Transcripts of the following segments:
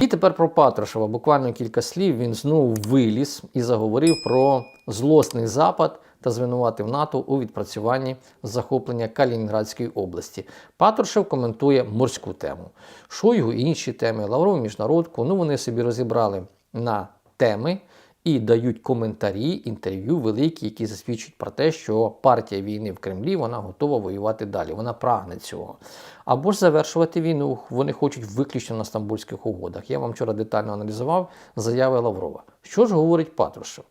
І тепер про Патрушева. Буквально кілька слів. Він знову виліз і заговорив про злосний запад та звинуватив НАТО у відпрацюванні захоплення Калінінградської області. Патрушев коментує морську тему. Шойгу і інші теми, Лавров міжнародку. Ну вони собі розібрали на теми і дають коментарі, інтерв'ю великі, які засвідчують про те, що партія війни в Кремлі вона готова воювати далі. Вона прагне цього. Або ж завершувати війну вони хочуть виключно на Стамбульських угодах. Я вам вчора детально аналізував заяви Лаврова. Що ж говорить Патрушев?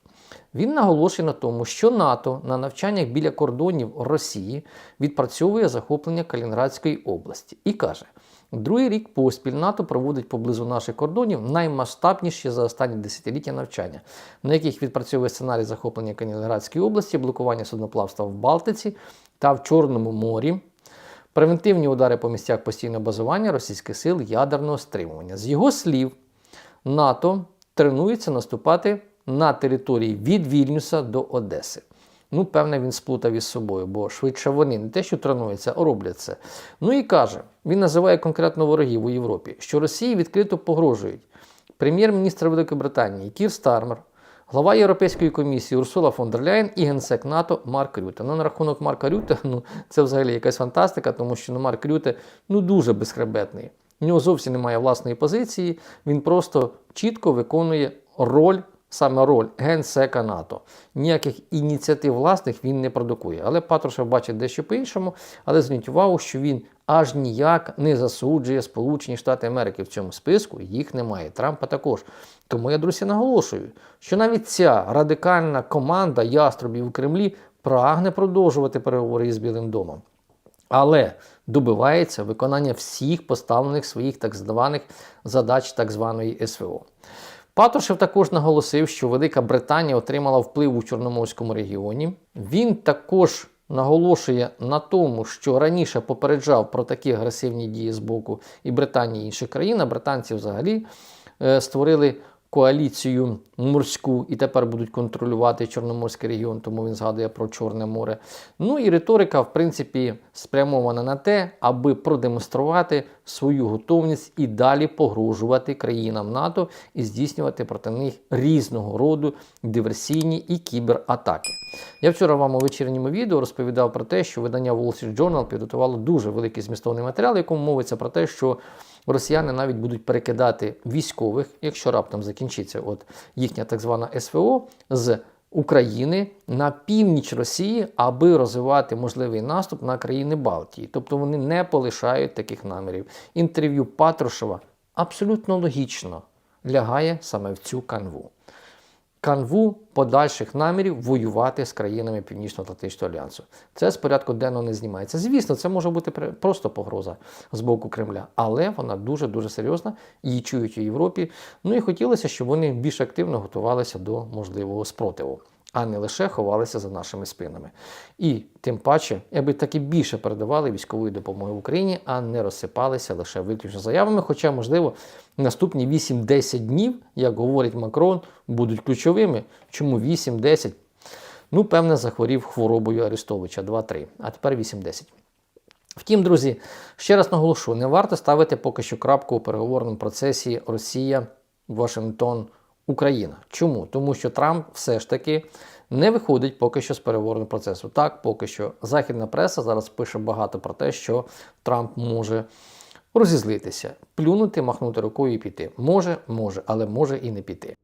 Він наголошує на тому, що НАТО на навчаннях біля кордонів Росії відпрацьовує захоплення Калінінградської області і каже: другий рік поспіль НАТО проводить поблизу наших кордонів наймасштабніші за останні десятиліття навчання, на яких відпрацьовує сценарій захоплення Калінінградської області, блокування судноплавства в Балтиці та в Чорному морі. Превентивні удари по місцях постійного базування російських сил ядерного стримування. З його слів, НАТО тренується наступати на території від Вільнюса до Одеси. Ну, певне, він сплутав із собою, бо швидше вони не те, що тренуються, а роблять це. Ну і каже: він називає конкретно ворогів у Європі, що Росії відкрито погрожують прем'єр-міністр Великої Британії Кір Стармер, глава Європейської комісії Урсула фон дер Ляєн і генсек НАТО Марк Рюте. Ну, на рахунок Марка Рюте, ну це взагалі якась фантастика, тому що ну, Марк Рюте ну, дуже безхребетний. У нього зовсім немає власної позиції, він просто чітко виконує роль. Саме роль генсека НАТО. Ніяких ініціатив власних він не продукує. Але Патрушев бачить дещо по-іншому, але зверніть увагу, що він аж ніяк не засуджує Сполучені Штати Америки в цьому списку, їх немає. Трампа також. Тому я, друзі, наголошую, що навіть ця радикальна команда яструбів у Кремлі прагне продовжувати переговори із Білим домом. Але добивається виконання всіх поставлених своїх так званих задач так званої СВО. Патрушев також наголосив, що Велика Британія отримала вплив у Чорноморському регіоні. Він також наголошує на тому, що раніше попереджав про такі агресивні дії з боку і Британії і інших країн. А британці взагалі е, створили коаліцію морську і тепер будуть контролювати Чорноморський регіон, тому він згадує про Чорне море. Ну і риторика, в принципі, спрямована на те, аби продемонструвати свою готовність і далі погрожувати країнам НАТО і здійснювати проти них різного роду диверсійні і кібератаки. Я вчора вам у вечірньому відео розповідав про те, що видання Wall Street Journal підготувало дуже великий змістовний матеріал, в якому мовиться про те, що росіяни навіть будуть перекидати військових, якщо раптом закінчиться от їхня так звана СВО з України на північ Росії, аби розвивати можливий наступ на країни Балтії. Тобто вони не полишають таких намірів. Інтерв'ю Патрушева абсолютно логічно лягає саме в цю канву. Канву подальших намірів воювати з країнами Північно-Атлантичного альянсу. Це з порядку денного не знімається. Звісно, це може бути просто погроза з боку Кремля, але вона дуже-дуже серйозна, її чують у Європі. Ну і хотілося, щоб вони більш активно готувалися до можливого спротиву, а не лише ховалися за нашими спинами. І тим паче, аби таки більше передавали військової допомоги Україні, а не розсипалися лише виключно заявами. Хоча, можливо, наступні 8-10 днів, як говорить Макрон, будуть ключовими. Чому 8-10? Ну, певне, захворів хворобою Арестовича 2-3, а тепер 8-10. Втім, друзі, ще раз наголошу, не варто ставити поки що крапку у переговорному процесі Росія, Вашингтон, Україна. Чому? Тому що Трамп все ж таки не виходить поки що з переговорного процесу. Так, поки що західна преса зараз пише багато про те, що Трамп може розізлитися, плюнути, махнути рукою і піти. Може, може, але може і не піти.